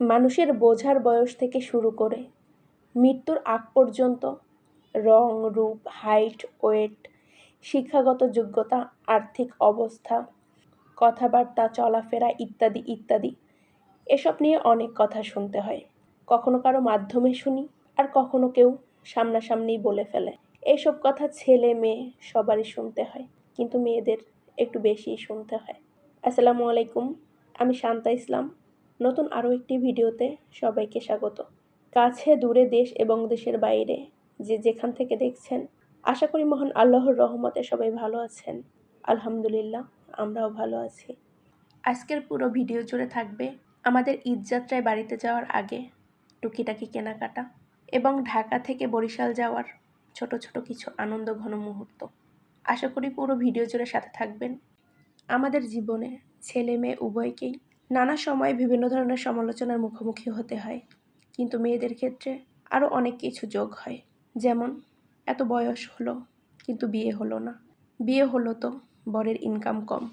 মানুষের বোঝার বয়স থেকে শুরু করে। মৃত্যুর আগ পর্যন্ত রং, রূপ, হাইট, ওয়েট, শিক্ষাগত যোগ্যতা, আর্থিক অবস্থা, কথাবার্তা, চলাফেরা ইত্যাদি ইত্যাদি। এসব নিয়ে অনেক কথা শুনতে হয়। কখনো কারও মাধ্যমে শুনি, আর কখনো কেউ সামনাসামনি বলে ফেলে। এইসব কথা ছেলে, মেয়ে সবারই শুনতে হয়, কিন্তু মেয়েদের একটু বেশিই শুনতে হয়। আসসালামু আলাইকুম, আমি শান্তা ইসলাম। নতুন আরও একটি ভিডিওতে সবাইকে স্বাগত। কাছে, দূরে দেশ এবং দেশের বাইরে যে যেখান থেকে দেখছেন, আশা করি মহান আল্লাহর রহমতে সবাই ভালো আছেন। আলহামদুলিল্লাহ, আমরাও ভালো আছি। আজকের পুরো ভিডিও জুড়ে থাকবে আমাদের ঈদযাত্রায় বাড়িতে যাওয়ার আগে টুকিটাকি কেনাকাটা এবং ঢাকা থেকে বরিশাল যাওয়ার ছোট ছোট কিছু আনন্দ ঘন মুহূর্ত। আশা করি পুরো ভিডিও জুড়ে সাথে থাকবেন। আমাদের জীবনে ছেলে মেয়ে উভয়কেই নানা সময় বিভিন্ন ধরনের সমালোচনার মুখোমুখি হতে হয়। কিন্তু মেয়েদের ক্ষেত্রে আরও অনেক কিছু যোগ হয়। যেমন, এত বয়স হলো, কিন্তু বিয়ে হলো না। বিয়ে হলো তো বরের ইনকাম কম।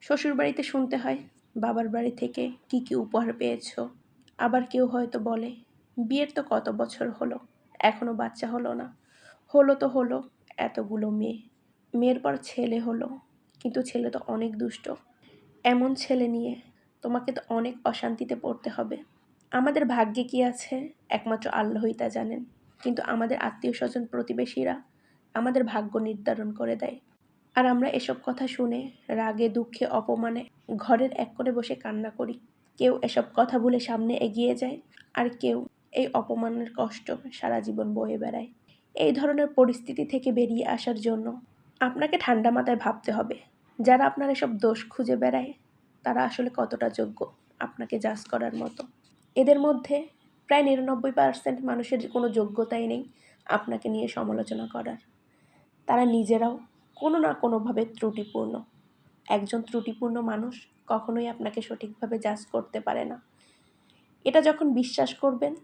শ্বশুর বাড়িতে শুনতে হয়, বাবার বাড়ি থেকে কি কি উপহার পেয়েছ? আবার কেউ হয়তো বলে, বিয়ের তো কত বছর হলো এখনও বাচ্চা হলো না। হলো তো হলো এতগুলো মেয়ে। মেয়ের পর ছেলে হলো, কিন্তু ছেলে তো অনেক দুষ্ট। এমন ছেলে নিয়ে তোমাকে তো অনেক অশান্তিতে পড়তে হবে। আমাদের ভাগ্যে কি আছে, একমাত্র আল্লাহই তা জানেন। কিন্তু আমাদের আত্মীয় স্বজন প্রতিবেশীরা আমাদের ভাগ্য নির্ধারণ করে দেয়। আর আমরা এসব কথা শুনে রাগে, দুঃখে, অপমানে ঘরের এক করে বসে কান্না করি। কেউ এসব কথা ভুলে সামনে এগিয়ে যায়, আর কেউ এই অপমানের কষ্ট সারা জীবন বয়ে বেড়ায়। এই ধরনের পরিস্থিতি থেকে বেরিয়ে আসার জন্য আপনাকে ঠান্ডা মাথায় ভাবতে হবে। যারা আপনার এসব দোষ খুঁজে বেড়ায় তারা আসলে কতটা যোগ্য আপনাকে জাজ করার মতো। এদের মধ্যে প্রায় নিরানব্বই পার্সেন্ট মানুষের কোনো যোগ্যতাই নেই আপনাকে নিয়ে সমালোচনা করার। তারা নিজেরাও কোনো না কোনোভাবে ত্রুটিপূর্ণ। একজন ত্রুটিপূর্ণ মানুষ কখনোই আপনাকে সঠিকভাবে জাজ করতে পারে না। এটা যখন বিশ্বাস করবেন,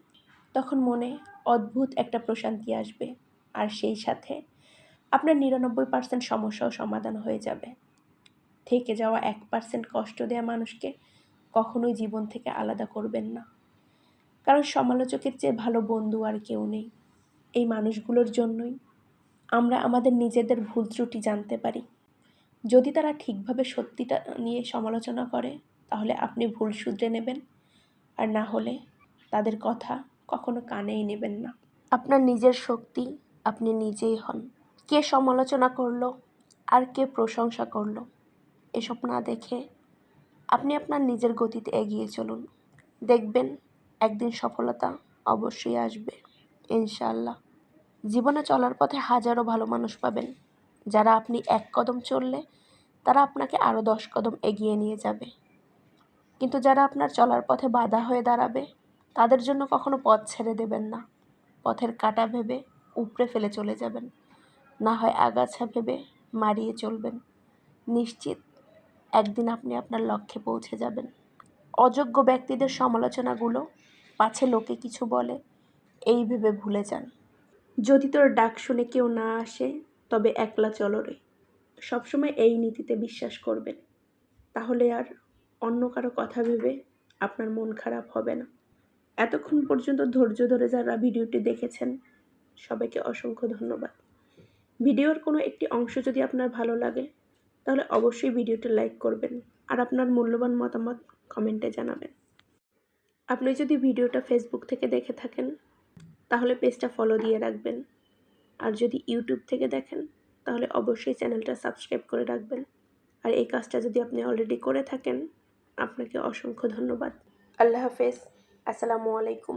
তখন মনে অদ্ভুত একটা প্রশান্তি আসবে। আর সেই সাথে আপনার নিরানব্বই পার্সেন্ট সমস্যাও সমাধান হয়ে যাবে। থেকে যাওয়া এক পার্সেন্ট কষ্ট দেওয়া মানুষকে কখনোই জীবন থেকে আলাদা করবেন না। কারণ সমালোচকের চেয়ে ভালো বন্ধু আর কেউ নেই। এই মানুষগুলোর জন্যই আমরা আমাদের নিজেদের ভুল ত্রুটি জানতে পারি। যদি তারা ঠিকভাবে সত্যিটা নিয়ে সমালোচনা করে, তাহলে আপনি ভুল শুধরে নেবেন। আর না হলে তাদের কথা কখনো কানেই নেবেন না। আপনার নিজের শক্তি আপনি নিজেই হন। কে সমালোচনা করল আর কে প্রশংসা করল। এসব না দেখে আপনি আপনার নিজের গতিতে এগিয়ে চলুন। দেখবেন একদিন সফলতা অবশ্যই আসবে ইনশাল্লাহ জীবনে চলার পথে হাজারো ভালো মানুষ পাবেন। যারা আপনি এক কদম চললে তারা আপনাকে আরও দশ কদম এগিয়ে নিয়ে যাবে। কিন্তু যারা আপনার চলার পথে বাধা হয়ে দাঁড়াবে, তাদের জন্য কখনো পথ ছেড়ে দেবেন না। পথের কাটা ভেবে উপড়ে ফেলে চলে যাবেন। না হয় আগাছা ভেবে মারিয়ে চলবেন। নিশ্চিত একদিন আপনি আপনার লক্ষ্যে পৌঁছে যাবেন। অযোগ্য ব্যক্তিদের সমালোচনাগুলো পাছে লোকে কিছু বলে, এই ভেবে ভুলে যান। যদি তোর ডাক শুনে কেউ না আসে, তবে একলা চলো রে। সবসময় এই নীতিতে বিশ্বাস করবেন। তাহলে আর অন্য কারও কথা ভেবে আপনার মন খারাপ হবে না। এতক্ষণ পর্যন্ত ধৈর্য ধরে যারা ভিডিওটি দেখেছেন, সবাইকে অসংখ্য ধন্যবাদ। ভিডিওর কোনো একটি অংশ যদি আপনার ভালো লাগে তাহলে অবশ্যই ভিডিওটি লাইক করবেন আর আপনার মূল্যবান মতামত কমেন্টে জানাবেন। আপনি যদি ভিডিওটা ফেসবুক থেকে দেখে থাকেন, তাহলে পেজটা ফলো দিয়ে রাখবেন। আর যদি ইউটিউব থেকে দেখেন, তাহলে অবশ্যই চ্যানেলটা সাবস্ক্রাইব করে রাখবেন। আর এই কাজটা যদি আপনি অলরেডি করে থাকেন, আপনাকে অসংখ্য ধন্যবাদ। আল্লাহ হাফেজ। আসসালামু আলাইকুম।